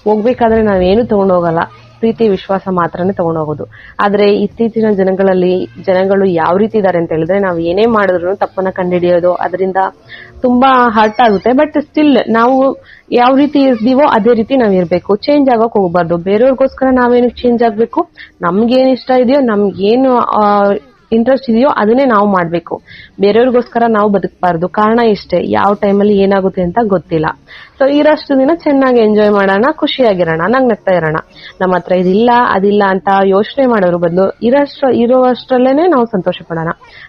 ಹೋಗ್ಬೇಕಾದ್ರೆ ನಾವೇನು ತಗೊಂಡೋಗಲ್ಲ ಪ್ರೀತಿ, ವಿಶ್ವಾಸ ಮಾತ್ರನೇ ತಗೊಂಡೋಗೋದು. ಆದ್ರೆ ಇತ್ತೀಚಿನ ಜನಗಳಲ್ಲಿ ಜನಗಳು ಯಾವ ರೀತಿ ಇದಾರೆ ಅಂತ ಹೇಳಿದ್ರೆ ನಾವು ಏನೇ ಮಾಡಿದ್ರು ತಪ್ಪನ್ನ ಕಂಡುಹಿಡಿಯೋದು, ಅದರಿಂದ ತುಂಬಾ ಹರ್ಟ್ ಆಗುತ್ತೆ. ಬಟ್ ಸ್ಟಿಲ್ ನಾವು ಯಾವ ರೀತಿ ಇರ್ತೀವೋ ಅದೇ ರೀತಿ ನಾವ್ ಇರ್ಬೇಕು. ಚೇಂಜ್ ಆಗೋಕ್ ಹೋಗ್ಬಾರ್ದು. ಬೇರೆಯವ್ರಿಗೋಸ್ಕರ ನಾವೇನಕ್ಕೆ ಚೇಂಜ್ ಆಗ್ಬೇಕು? ನಮ್ಗೇನ್ ಇಷ್ಟ ಇದೆಯೋ, ನಮ್ಗೇನು ಇಂಟ್ರೆಸ್ಟ್ ಇದೆಯೋ ಅದನ್ನೇ ನಾವು ಮಾಡ್ಬೇಕು. ಬೇರೆಯವ್ರಿಗೋಸ್ಕರ ನಾವು ಬದುಕಬಾರ್ದು. ಕಾರಣ ಇಷ್ಟೇ. ಯಾವ ಟೈಮಲ್ಲಿ ಏನಾಗುತ್ತೆ ಅಂತ ಗೊತ್ತಿಲ್ಲ. ಸೊ ಇರಷ್ಟು ದಿನ ಚೆನ್ನಾಗಿ ಎಂಜಾಯ್ ಮಾಡೋಣ, ಖುಷಿಯಾಗಿರೋಣ ನಂಗೆ ನಗ್ತಾ ಇರೋಣ. ನಮ್ಮ ಹತ್ರ ಇದಿಲ್ಲ, ಅದಿಲ್ಲ ಅಂತ ಯೋಚನೆ ಮಾಡೋದ್ರ ಬದಲು ಇರೋಷ್ಟು ಇರೋವಷ್ಟರಲ್ಲೇ ನಾವು ಸಂತೋಷ ಪಡೋಣ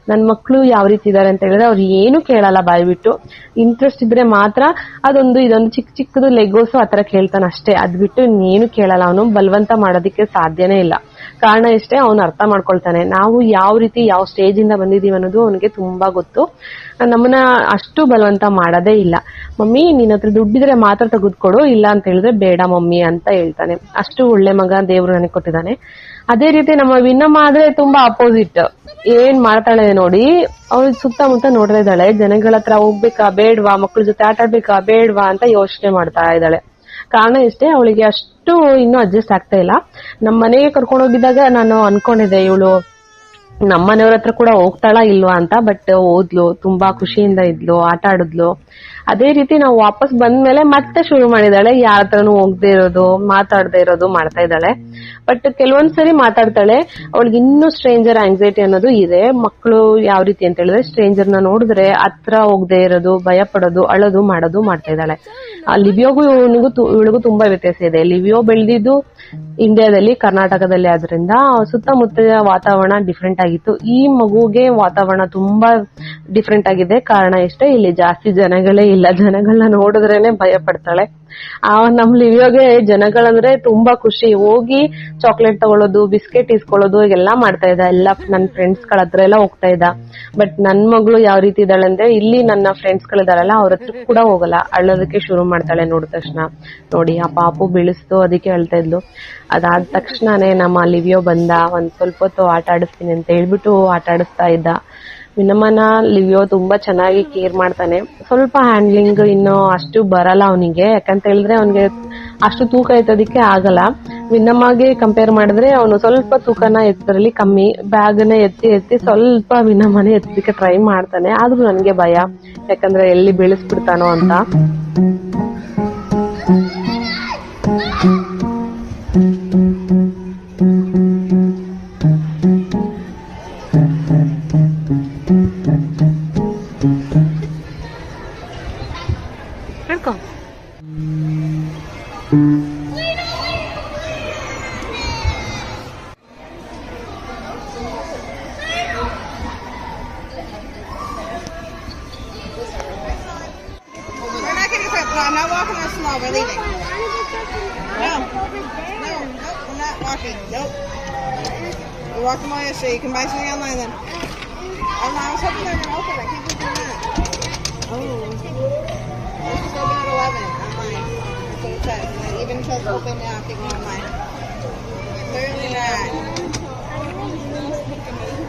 ನನ್ ಮಕ್ಳು ಯಾವ ರೀತಿ ಇದಾರೆ ಅಂತ ಹೇಳಿದ್ರೆ ಅವ್ರು ಏನು ಕೇಳಲ್ಲ ಬಾಯ್ಬಿಟ್ಟು. ಇಂಟ್ರೆಸ್ಟ್ ಇದ್ರೆ ಮಾತ್ರ ಅದೊಂದು, ಇದೊಂದು ಚಿಕ್ಕ ಚಿಕ್ಕದು ಲೆಗೋಸು ಆತರ ಕೇಳ್ತಾನೆ ಅಷ್ಟೇ. ಅದ್ ಬಿಟ್ಟು ಇನ್ನೇನು ಕೇಳಲ್ಲ. ಅವನು ಬಲವಂತ ಮಾಡೋದಕ್ಕೆ ಸಾಧ್ಯನೇ ಇಲ್ಲ. ಕಾರಣ ಇಷ್ಟೇ, ಅವನು ಅರ್ಥ ಮಾಡ್ಕೊಳ್ತಾನೆ. ನಾವು ಯಾವ ರೀತಿ ಯಾವ ಸ್ಟೇಜ್ ಇಂದ ಬಂದಿದೀವಿ ಅನ್ನೋದು ಅವನಿಗೆ ತುಂಬಾ ಗೊತ್ತು. ನಮ್ಮನ್ನ ಅಷ್ಟು ಬಲವಂತ ಮಾಡೋದೇ ಇಲ್ಲ. ಮಮ್ಮಿ, ನಿನ್ನ ಹತ್ರ ದುಡ್ಡಿದ್ರೆ ಮಾತ್ರ ತೆಗೆದುಕೊಡು, ಇಲ್ಲ ಅಂತ ಹೇಳಿದ್ರೆ ಬೇಡ ಮಮ್ಮಿ ಅಂತ ಹೇಳ್ತಾನೆ. ಅಷ್ಟು ಒಳ್ಳೆ ಮಗ ದೇವ್ರು ನನಗೆ ಕೊಟ್ಟಿದ್ದಾನೆ. ಅದೇ ರೀತಿ ನಮ್ಮ ವಿನ್ನಮ್ಮ ಆದ್ರೆ ತುಂಬಾ ಅಪೋಸಿಟ್ ಏನ್ ಮಾಡ್ತಾಳೆ ನೋಡಿ, ಅವಳು ಸುತ್ತಮುತ್ತ ನೋಡ್ತಾ ಇದ್ದಾಳೆ. ಜನಗಳ ಹತ್ರ ಹೋಗ್ಬೇಕಾ, ಬೇಡ್ವಾ ಮಕ್ಕಳ ಜೊತೆ ಆಟಾಡ್ಬೇಕಾ, ಬೇಡ್ವಾ ಅಂತ ಯೋಚನೆ ಮಾಡ್ತಾ ಇದ್ದಾಳೆ. ಕಾರಣ ಇಷ್ಟೇ, ಅವಳಿಗೆ ಅಷ್ಟು ಇನ್ನೂ ಅಡ್ಜಸ್ಟ್ ಆಗ್ತಾ ಇಲ್ಲ. ನಮ್ಮ ಮನೆಗೆ ಕರ್ಕೊಂಡು ಹೋಗಿದ್ದಾಗ ನಾನು ಅನ್ಕೊಂಡಿದ್ದೆ, ಇವಳು ನಮ್ಮ ಮನೆಯವ್ರ ಹತ್ರ ಕೂಡ ಹೋಗ್ತಾಳ ಇಲ್ವಾ ಅಂತ? ಬಟ್ ಓದ್ಲು, ತುಂಬಾ ಖುಷಿಯಿಂದ ಇದ್ಲು, ಆಟ ಆಡಿದ್ಲು. ಅದೇ ರೀತಿ ನಾವು ವಾಪಸ್ ಬಂದ್ಮೇಲೆ ಮತ್ತೆ ಶುರು ಮಾಡಿದಾಳೆ ಯಾರ ಹತ್ರನೂ ಹೋಗ್ದೆ ಇರೋದು, ಮಾತಾಡದೆ ಇರೋದು ಮಾಡ್ತಾ ಇದ್ದಾಳೆ. ಬಟ್ ಕೆಲವೊಂದ್ಸರಿ ಮಾತಾಡ್ತಾಳೆ, ಅವಳಿಗೆ ಇನ್ನೂ ಸ್ಟ್ರೇಂಜರ್ ಆಂಗ್ಸೈಟಿ ಅನ್ನೋದು ಇದೆ. ಮಕ್ಕಳು ಯಾವ ರೀತಿ ಅಂತ ಹೇಳಿದ್ರೆ ಸ್ಟ್ರೇಂಜರ್ನ ನೋಡಿದ್ರೆ ಹತ್ರ ಹೋಗದೆ ಇರೋದು, ಭಯ ಪಡೋದು, ಅಳೋದು, ಮಾಡೋದು ಮಾಡ್ತಾ ಇದ್ದಾಳೆ. ಆ ಲಿವಿಯೋಗೂ ಇವನಿಗೂ ಇವಳಿಗೂ ತುಂಬಾ ವ್ಯತ್ಯಾಸ ಇದೆ. ಲಿವಿಯೋ ಬೆಳೆದಿದ್ದು ಇಂಡಿಯಾದಲ್ಲಿ, ಕರ್ನಾಟಕದಲ್ಲಿ ಆದ್ರಿಂದ ಸುತ್ತಮುತ್ತ ವಾತಾವರಣ ಡಿಫ್ರೆಂಟ್ ಆಗಿತ್ತು. ಈ ಮಗುಗೆ ವಾತಾವರಣ ತುಂಬಾ ಡಿಫ್ರೆಂಟ್ ಆಗಿದೆ. ಕಾರಣ ಇಷ್ಟೇ ಇಲ್ಲಿ ಜಾಸ್ತಿ ಜನಗಳೇ ಇಲ್ಲ. ಜನಗಳನ್ನ ನೋಡಿದ್ರೇನೆ ಭಯ ಪಡ್ತಾಳೆ. ಆ ನಮ್ ಲಿವಿಯೋಗೆ ಜನಗಳಂದ್ರೆ ತುಂಬಾ ಖುಷಿ. ಹೋಗಿ ಚಾಕ್ಲೇಟ್ ತಗೊಳ್ಳೋದು ಬಿಸ್ಕೆಟ್ ಇಸ್ಕೊಳ್ಳೋದು ಎಲ್ಲ ಮಾಡ್ತಾ ಇದ್ದ. ಎಲ್ಲ ನನ್ನ ಫ್ರೆಂಡ್ಸ್ಗಳ ಹತ್ರ ಎಲ್ಲ ಹೋಗ್ತಾ ಇದ್ದ. ಬಟ್ ನನ್ ಮಗಳು ಯಾವ ರೀತಿ ಇದ್ದಾಳೆ ಅಂದ್ರೆ ಇಲ್ಲಿ ನನ್ನ ಫ್ರೆಂಡ್ಸ್ ಗಳಿದಾರಲ್ಲ ಅವ್ರ ಹತ್ರ ಕೂಡ ಹೋಗಲ್ಲ. ಅಳ್ಳೋದಕ್ಕೆ ಶುರು ಮಾಡ್ತಾಳೆ ನೋಡಿದ ತಕ್ಷಣ. ನೋಡಿ, ಆ ಪಾಪು ಬೀಳಿಸ್ತು, ಅದಕ್ಕೆ ಹೇಳ್ತಾ ಇದ್ಲು. ಅದಾದ ತಕ್ಷಣನೇ ನಮ್ಮ ಲಿವಿಯೋ ಬಂದ, ಒಂದ್ ಸ್ವಲ್ಪ ಹೊತ್ತು ಆಟ ಆಡಿಸ್ತೀನಿ ಅಂತ ಹೇಳ್ಬಿಟ್ಟು ಆಟ ಆಡಿಸ್ತಾ ಇದ್ದ. ವಿನಮನ ಲಿವಿಯೋ ತುಂಬಾ ಚೆನ್ನಾಗಿ ಕೇರ್ ಮಾಡ್ತಾನೆ. ಸ್ವಲ್ಪ ಹ್ಯಾಂಡ್ಲಿಂಗ್ ಇನ್ನು ಅಷ್ಟು ಬರಲ್ಲ ಅವನಿಗೆ. ಯಾಕಂತ ಹೇಳಿದ್ರೆ ಅವನಿಗೆ ಅಷ್ಟು ತೂಕ ಎತ್ತೋದಿಕ್ಕೆ ಆಗಲ್ಲ. ವಿನಮ್ಮಗೆ ಕಂಪೇರ್ ಮಾಡಿದ್ರೆ ಅವನು ಸ್ವಲ್ಪ ತೂಕನ ಎತ್ತರಲ್ಲಿ ಕಮ್ಮಿ ಬ್ಯಾಗ್ನ ಎತ್ತಿ ಎತ್ತಿ ಸ್ವಲ್ಪ ವಿನಮನೆ ಎತ್ತಲಿಕ್ಕೆ ಟ್ರೈ ಮಾಡ್ತಾನೆ. ಆದ್ರೂ ನನಗೆ ಭಯ. ಯಾಕಂದ್ರೆ ಎಲ್ಲಿ ಬೆಳೆಸ್ಬಿಡ್ತಾನೋ ಅಂತ. Says open now if you go online. Clearly not.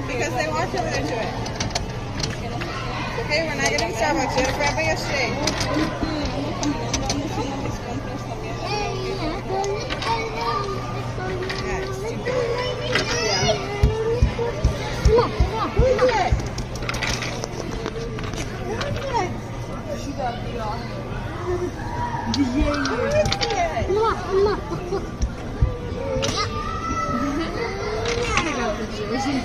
Because they walked over there to it. Okay, we're not getting Starbucks. You had a frappe yesterday. And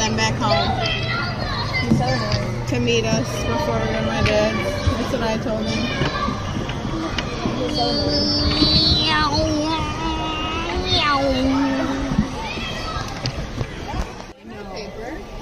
then back home. To meet us before we my dad. That's what I told him.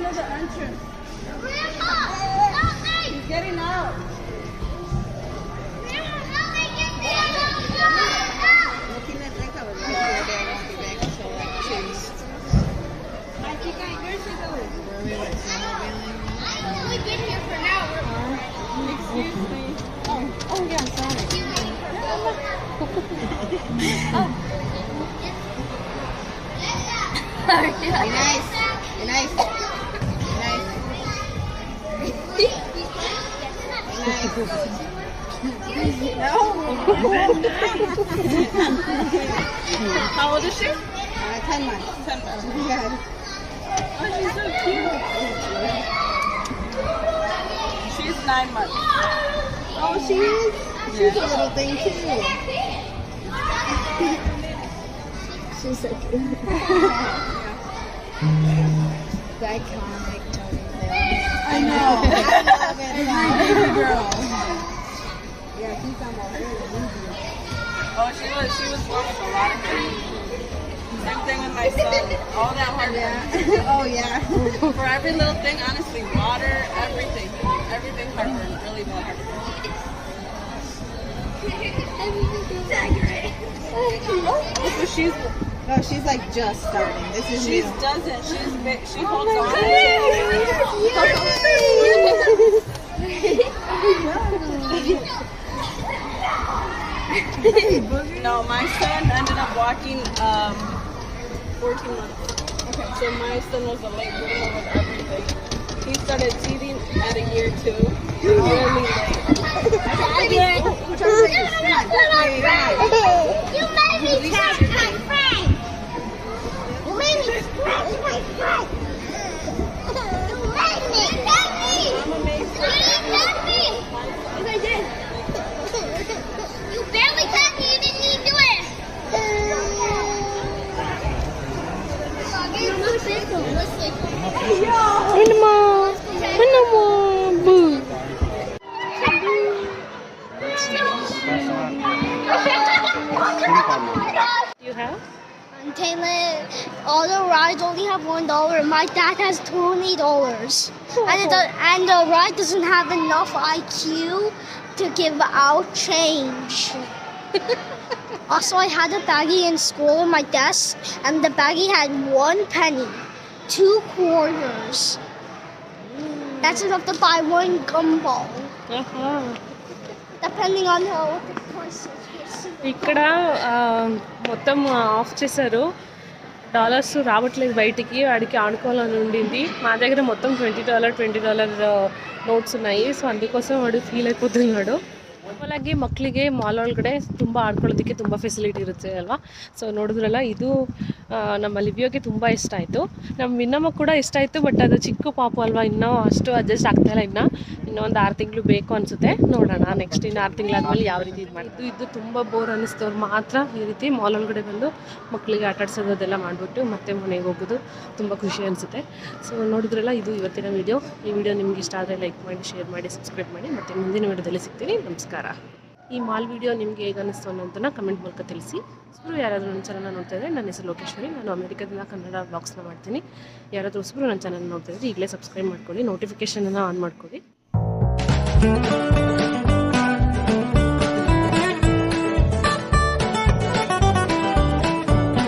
right the entrance. Grandma, help me! He's getting out. Get out! That, back. I think I heard. Where we went, been here for an hour. Excuse me. Oh, oh yeah, sorry. Oh. [LAUGHS] [LAUGHS] Nice. Nice. [LAUGHS] How old is she? Uh, 10 months. 10 months. Yeah. Oh, she's so cute. She's nine months. Oh, she is? She's a little thing too. [LAUGHS] she's so cute. the [LAUGHS] iconic I know. [LAUGHS] I love it. Baby girl. Yeah, she's almost really Oh, she was she was born with a lot of hair. Same thing with my son. All that hard work. Yeah. [LAUGHS] oh yeah. For every little thing, honestly, water, everything. Everything hard work. Really bad hard work. So she's No, she's like just starting. This is she doesn't she's big, she holds on. [LAUGHS] No, my son ended up walking um 14 months. Okay. So my son was a late bloomer with everything. He started teething at a year two. Really late. [LAUGHS] You doesn't have enough IQ to give out change. [LAUGHS] also, I had a baggie in school on my desk, and the baggie had one penny, two quarters. That's enough to buy one gumball, depending on how the price is. ఇక్కడ ఆ, మొత్తం of చేశారు dollars రావట్లేదు బయటికి. వాడికి ఆడుకోవాలని ఉండింది. మా దగ్గర మొత్తం twenty dollar twenty dollar notes ఉన్నాయి. సో అందుకోసం వాడు ఫీల్ అయిపోతున్నాడు. ಹಾಗೆ ಮಕ್ಕಳಿಗೆ ಮಾಲ್ ಒಳಗಡೆ ತುಂಬ ಆಡ್ಕೊಳ್ಳೋದಕ್ಕೆ ತುಂಬ ಫೆಸಿಲಿಟಿ ಇರುತ್ತೆ ಅಲ್ವಾ? ಸೊ ನೋಡಿದ್ರಲ್ಲ, ಇದು ನಮ್ಮ ಲಿವಿಯೋಗೆ ತುಂಬ ಇಷ್ಟ ಆಯಿತು. ನಮ್ಮ ಇನ್ನಮ್ಮ ಕೂಡ ಇಷ್ಟ ಆಯಿತು ಬಟ್ ಅದು ಚಿಕ್ಕ ಪಾಪು ಅಲ್ವಾ? ಇನ್ನೂ ಅಷ್ಟು ಅಡ್ಜಸ್ಟ್ ಆಗ್ತಾಯಿಲ್ಲ ಇನ್ನು. ಇನ್ನೂ ಒಂದು ಆರು ತಿಂಗಳು ಬೇಕು ಅನಿಸುತ್ತೆ. ನೋಡೋಣ ನೆಕ್ಸ್ಟ್ ಇನ್ನು ಆರು ತಿಂಗಳಾದ್ಮೇಲೆ ಯಾವ ರೀತಿ ಇದು ಮಾಡಿದ್ದು ಇದು ತುಂಬ ಬೋರ್ ಅನ್ನಿಸ್ತವ್ರು ಮಾತ್ರ ಈ ರೀತಿ ಮಾಲ್ ಒಳಗಡೆ ಬಂದು ಮಕ್ಕಳಿಗೆ ಆಟ ಅದೆಲ್ಲ ಮಾಡಿಬಿಟ್ಟು ಮತ್ತೆ ಮನೆಗೆ ಹೋಗೋದು ತುಂಬ ಖುಷಿ ಅನಿಸುತ್ತೆ. ಸೊ ನೋಡಿದ್ರಲ್ಲ, ಇದು ಇವತ್ತಿನ ವಿಡಿಯೋ ಈ ವಿಡಿಯೋ ನಿಮ್ಗೆ ಇಷ್ಟ ಆದರೆ ಲೈಕ್ ಮಾಡಿ ಶೇರ್ ಮಾಡಿ ಸಬ್ಸ್ಕ್ರೈಬ್ ಮಾಡಿ. ಮತ್ತು ಮುಂದಿನ ವಿಡಿಯೋದಲ್ಲಿ ಸಿಗ್ತೀನಿ. ನಮಸ್ಕಾರ. ಈ ಮಾಲ್ ವಿಡಿಯೋ ನಿಮಗೆ ಹೇಗೆ ಅನ್ನಿಸ್ತು ಅನ್ನೋದನ್ನು ಕಮೆಂಟ್ ಮೂಲಕ ತಿಳಿಸಿ. ಹೊಸಬ್ರು ಯಾರಾದರೂ ನನ್ನ ಚಾನಲ್ನ ನೋಡ್ತಾ ನನ್ನ ಹೆಸರು ಲೋಕೇಶ್ವರಿ. ನಾನು ಅಮೆರಿಕದಿಂದ ಕನ್ನಡ ಬ್ಲಾಗ್ಸ್ನ ಮಾಡ್ತೀನಿ. ಯಾರಾದರೂ ಹೊಸಬ್ರು ನನ್ನ ಚಾನಲ್ ನೋಡ್ತಾ ಇದ್ದರೆ ಈಗಲೇ ಸಬ್ಸ್ಕ್ರೈಬ್ ಮಾಡ್ಕೊಳ್ಳಿ ನೋಟಿಫಿಕೇಷನನ್ನು ಆನ್ ಮಾಡ್ಕೊಳ್ಳಿ.